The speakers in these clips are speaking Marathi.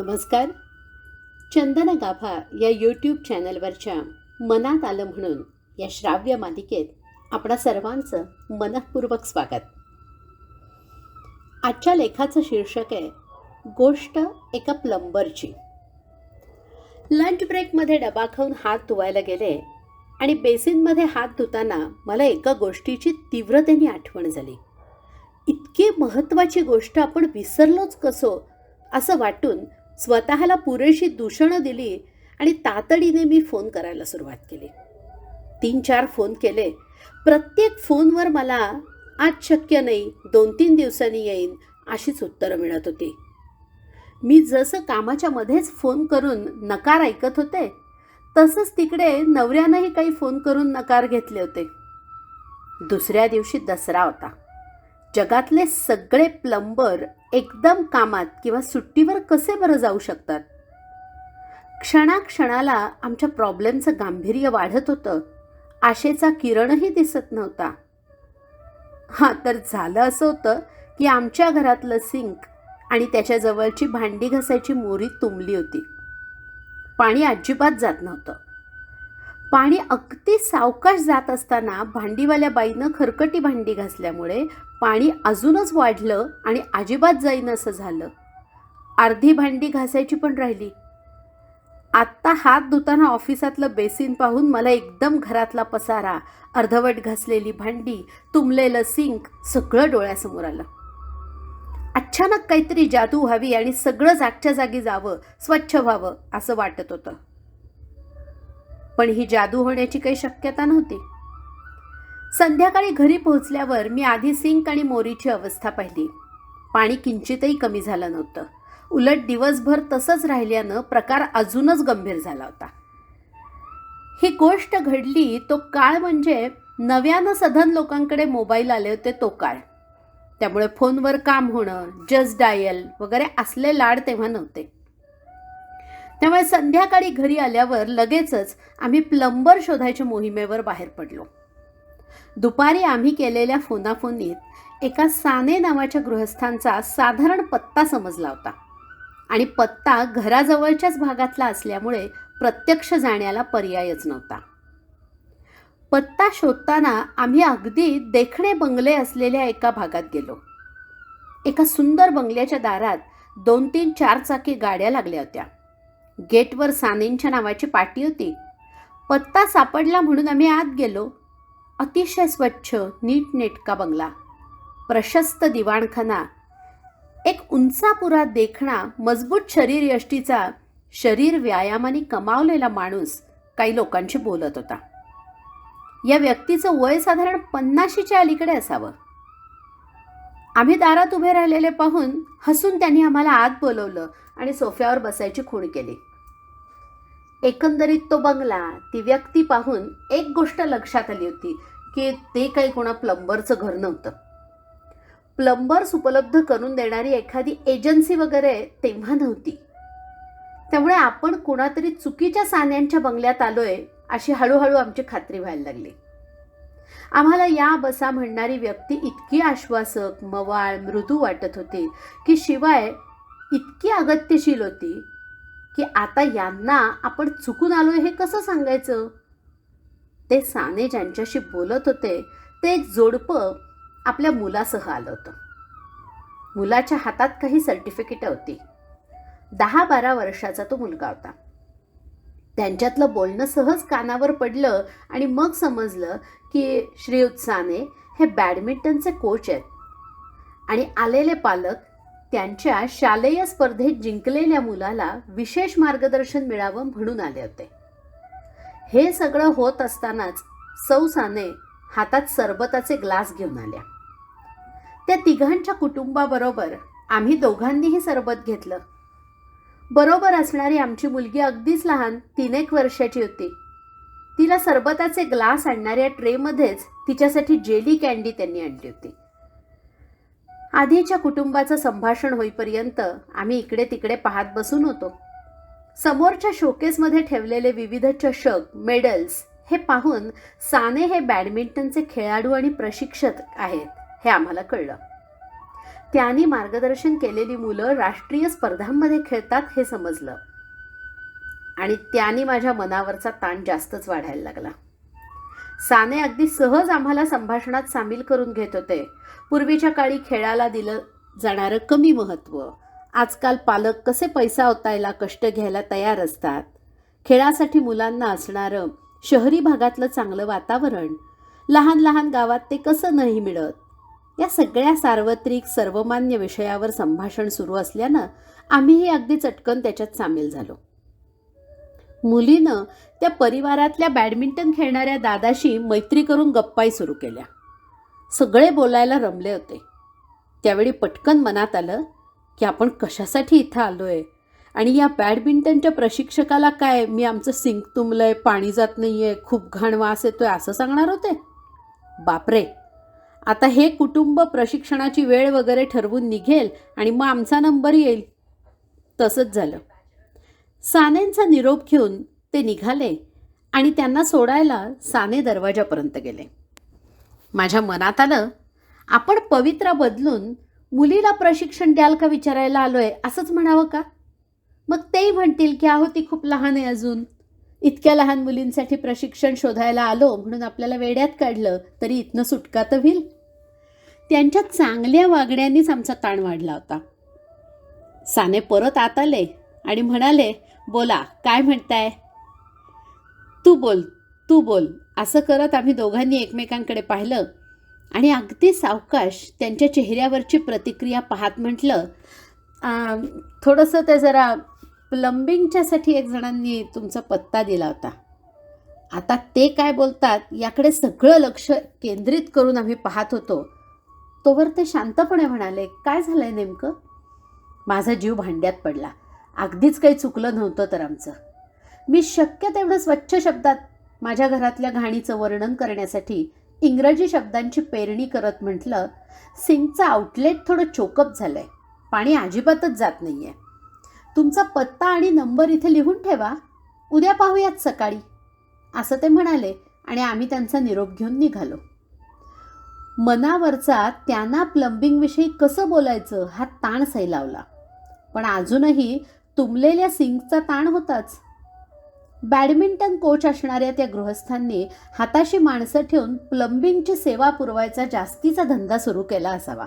नमस्कार. चंदन गाभा या यूट्यूब चॅनलवरच्या मनात आलं म्हणून या श्राव्य मालिकेत आपणा सर्वांचं मनःपूर्वक स्वागत. आजच्या लेखाचं शीर्षक आहे गोष्ट एका प्लंबरची. लंच ब्रेकमध्ये डबा खाऊन हात धुवायला गेले आणि बेसिनमध्ये हात धुताना मला एका गोष्टीची तीव्रतेने आठवण झाली. इतकी महत्त्वाची गोष्ट आपण विसरलोच कसो असं वाटून स्वतःला पुरेशी दूषणं दिली आणि तातडीने मी फोन करायला सुरुवात केली. तीन चार फोन केले. प्रत्येक फोनवर मला आज शक्य नाही दोन तीन दिवसांनी येईन अशीच उत्तरं मिळत होती. मी जसं कामाच्या मध्येच फोन करून नकार ऐकत होते तसंच तिकडे नवऱ्यानंही काही फोन करून नकार घेतले होते. दुसऱ्या दिवशी दसरा होता. जगातले सगळे प्लंबर एकदम कामात किंवा सुट्टीवर कसे बरं जाऊ शकतात? क्षणाक्षणाला आमच्या प्रॉब्लेमचं गांभीर्य वाढत होतं. आशेचा किरणही दिसत नव्हता. हां तर झालं असं होतं की आमच्या घरातलं सिंक आणि त्याच्याजवळची भांडी घासायची मोरी तुंबली होती. पाणी अजिबात जात नव्हतं. पाणी अगदी सावकाश जात असताना भांडीवाल्या बाईनं खरकटी भांडी घासल्यामुळे पाणी अजूनच वाढलं आणि अजिबात जाईन असं झालं. अर्धी भांडी घासायची पण राहिली. आत्ता हात धुताना ऑफिसातलं बेसिन पाहून मला एकदम घरातला पसारा अर्धवट घासलेली भांडी तुंबलेलं सिंक सगळं डोळ्यासमोर आलं. अचानक काहीतरी जादू व्हावी आणि सगळं जागच्या जागी जावं स्वच्छ व्हावं असं वाटत होतं. पण ही जादू होण्याची काही शक्यता नव्हती. संध्याकाळी घरी पोहोचल्यावर मी आधी सिंक आणि मोरीची अवस्था पाहिली. पाणी किंचितही कमी झालं नव्हतं. उलट दिवसभर तसंच राहिल्यानं प्रकार अजूनच गंभीर झाला होता. ही गोष्ट घडली तो काळ म्हणजे नव्यानं सधन लोकांकडे मोबाईल आले होते तो काळ. त्यामुळे फोनवर काम होणं जस्ट डायल वगैरे असले लाड तेव्हा नव्हते. त्यामुळे संध्याकाळी घरी आल्यावर लगेचच आम्ही प्लंबर शोधायच्या मोहिमेवर बाहेर पडलो. दुपारी आम्ही केलेल्या फोनाफोनीत एका साने नावाच्या गृहस्थांचा साधारण पत्ता समजला होता. आणि पत्ता घराजवळच्याच भागातला असल्यामुळे प्रत्यक्ष जाण्याला पर्यायच नव्हता. पत्ता शोधताना आम्ही अगदी देखणे बंगले असलेल्या एका भागात गेलो. एका सुंदर बंगल्याच्या दारात दोन तीन चार चाकी गाड्या लागल्या होत्या. गेटवर सानेंच्या नावाची पाटी होती. पत्ता सापडला म्हणून आम्ही आत गेलो. अतिशय स्वच्छ नीटनेटका बंगला. प्रशस्त दिवाणखाना. एक उंचापुरा देखणा मजबूत शरीर यष्टीचा शरीर व्यायामाने कमावलेला माणूस काही लोकांशी बोलत होता. या व्यक्तीचं वय साधारण पन्नाशीच्या अलीकडे असावं. आम्ही दारात उभे राहिलेले पाहून हसून त्यांनी आम्हाला आत बोलवलं आणि सोफ्यावर बसायची खूण केली. एकंदरीत तो बंगला ती व्यक्ती पाहून एक गोष्ट लक्षात आली होती की ते काही कोणा प्लंबरचं घर नव्हतं. प्लंबर्स उपलब्ध करून देणारी एखादी एजन्सी वगैरे तेव्हा नव्हती. त्यामुळे आपण कुणातरी चुकीच्या सान्यांच्या बंगल्यात आलोय अशी हळूहळू आमची खात्री व्हायला लागली. आम्हाला या बसा म्हणणारी व्यक्ती इतकी आश्वासक मवाळ मृदू वाटत होती की शिवाय इतकी अगत्यशील होती की आता यांना आपण चुकून आलोय हे कसं सांगायचं? ते साने ज्यांच्याशी बोलत होते ते एक जोडपं आपल्या मुलासह आलं होतं. मुलाच्या हातात काही सर्टिफिकेट होती. दहा बारा वर्षाचा तो मुलगा होता. त्यांच्यातलं बोलणं सहज कानावर पडलं आणि मग समजलं की श्रीयुत साने हे बॅडमिंटनचे कोच आहेत. आणि आलेले पालक त्यांच्या शालेय स्पर्धेत जिंकलेल्या मुलाला विशेष मार्गदर्शन मिळावं म्हणून आले होते. हे सगळं होत असतानाच सौसाने हातात सरबताचे ग्लास घेऊन आल्या. त्या तिघांच्या कुटुंबाबरोबर आम्ही दोघांनीही सरबत घेतलं. बरोबर असणारी आमची मुलगी अगदीच लहान तीन एक वर्षाची होती. तिला सरबताचे ग्लास आणणाऱ्या ट्रेमध्येच तिच्यासाठी जेली कॅन्डी त्यांनी आणली होती. आधीच्या कुटुंबाचं संभाषण होईपर्यंत आम्ही इकडे तिकडे पाहत बसून होतो. समोरच्या शोकेसमध्ये ठेवलेले विविध चषक मेडल्स हे पाहून साने हे बॅडमिंटनचे खेळाडू आणि प्रशिक्षक आहेत हे आम्हाला कळलं. त्यांनी मार्गदर्शन केलेली मुलं राष्ट्रीय स्पर्धांमध्ये खेळतात हे समजलं. आणि त्यांनी माझ्या मनावरचा ताण जास्तच वाढायला लागला. साने अगदी सहज आम्हाला संभाषणात सामील करून घेत होते. पूर्वीच्या काळी खेळाला दिलं जाणारं कमी महत्त्व. आजकाल पालक कसे पैसा ओतायला कष्ट घ्यायला तयार असतात? खेळासाठी मुलांना असणारं शहरी भागातलं चांगलं वातावरण लहान लहान गावात ते कसं नाही मिळत? या सगळ्या सार्वत्रिक सर्वमान्य विषयावर संभाषण सुरू असल्यानं आम्हीही अगदी चटकन त्याच्यात सामील झालो. मुलीनं त्या परिवारातल्या बॅडमिंटन खेळणाऱ्या दादाशी मैत्री करून गप्पाही सुरू केल्या. सगळे बोलायला रमले होते. त्यावेळी पटकन मनात आलं की आपण कशासाठी इथं आलो आहे आणि या बॅडमिंटनच्या प्रशिक्षकाला काय मी आमचं सिंक तुंबलंय पाणी जात नाही आहे खूप घाण वास येतो आहे असं सांगणार होते? बापरे! आता हे कुटुंब प्रशिक्षणाची वेळ वगैरे ठरवून निघेल आणि मग आमचा नंबर येईल. तसंच झालं. सानेंचा निरोप घेऊन ते निघाले आणि त्यांना सोडायला साने दरवाजापर्यंत गेले. माझ्या मनात आलं आपण पवित्रा बदलून मुलीला प्रशिक्षण द्याल का विचारायला आलोय असंच म्हणावं का? मग तेही म्हणतील की आहो ती खूप लहान आहे अजून. इतक्या लहान मुलींसाठी प्रशिक्षण शोधायला आलो म्हणून आपल्याला वेड्यात काढलं तरी इथनं सुटका तर होईल. त्यांच्या चांगल्या वागण्यानीच आमचा ताण वाढला होता. साने परत आत आले आणि म्हणाले बोला काय म्हणताय? तू बोल तू बोल. असं करत आम्ही दोघांनी एकमेकांकडे पाहिलं आणि अगदी सावकाश त्यांच्या चेहऱ्यावरची प्रतिक्रिया पाहत म्हटलं थोडंसं ते जरा प्लंबिंगच्यासाठी एक जणांनी तुमचा पत्ता दिला होता. आता ते काय बोलतात याकडे सगळं लक्ष केंद्रित करून आम्ही पाहत होतो. तोवर ते शांतपणे म्हणाले काय झालंय नेमकं? माझा जीव भांड्यात पडला. अगदीच काही चुकलं नव्हतं तर आमचं. मी शक्य तेवढं स्वच्छ शब्दात माझ्या घरातल्या घाणीचं वर्णन करण्यासाठी इंग्रजी शब्दांची पेरणी करत म्हटलं सिंकचं आउटलेट थोडं चोकअप आहे पाणी अजिबातच जात नाही आहे तुमचा पत्ता आणि नंबर इथे लिहून ठेवा. उद्या पाहूयात सकाळी. असं ते म्हणाले आणि आम्ही त्यांचा निरोप घेऊन निघालो. मनावरचा त्यांना प्लंबिंगविषयी कसं बोलायचं हा ताण सैलावला. पण अजूनही तुंबलेल्या सिंकचा ताण होताच. बॅडमिंटन कोच असणाऱ्या त्या गृहस्थांनी हाताशी माणसं ठेवून प्लंबिंगची सेवा पुरवायचा जास्तीचा धंदा सुरू केला असावा.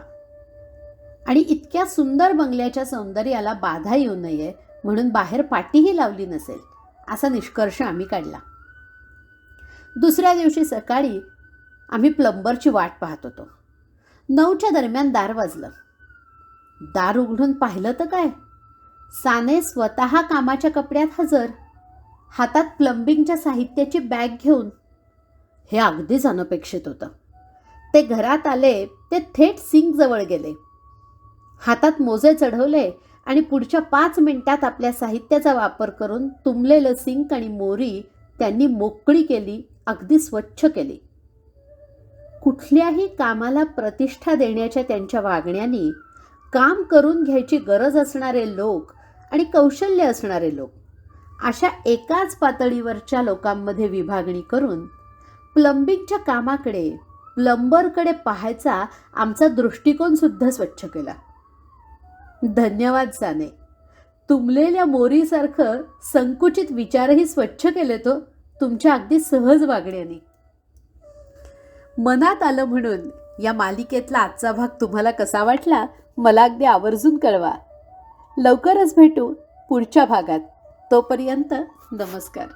आणि इतक्या सुंदर बंगल्याच्या सौंदर्याला बाधा येऊ नये म्हणून बाहेर पाटीही लावली नसेल असा निष्कर्ष आम्ही काढला. दुसऱ्या दिवशी सकाळी आम्ही प्लंबरची वाट पाहत होतो. नऊच्या दरम्यान दार वाजलं. दार उघडून पाहिलं तर काय? साने स्वतः कामाच्या कपड्यात हजर हातात प्लंबिंगच्या साहित्याची बॅग घेऊन. हे अगदीच अनपेक्षित होतं. ते घरात आले ते थेट सिंक जवळ गेले. हातात मोजे चढवले आणि पुढच्या पाच मिनिटात आपल्या साहित्याचा वापर करून तुंबलेलं सिंक आणि मोरी त्यांनी मोकळी केली अगदी स्वच्छ केली. कुठल्याही कामाला प्रतिष्ठा देण्याच्या त्यांच्या वागण्याने काम करून घ्यायची गरज असणारे लोक आणि कौशल्य असणारे लोक. अशा एकाच पातळीवरच्या लोकांमध्ये विभागणी करून प्लंबिंगच्या कामाकडे प्लंबरकडे पाहायचा आमचा दृष्टिकोन सुद्धा स्वच्छ केला. धन्यवाद साने. तुंबलेल्या मोरीसारखं संकुचित विचारही स्वच्छ केले तो तुमच्या अगदी सहज वागण्याने. मनात आलं म्हणून या मालिकेतला आजचा भाग तुम्हाला कसा वाटला मला अगदी आवर्जून कळवा. लवकरच भेटू पुढच्या भागात. तोपर्यंत नमस्कार.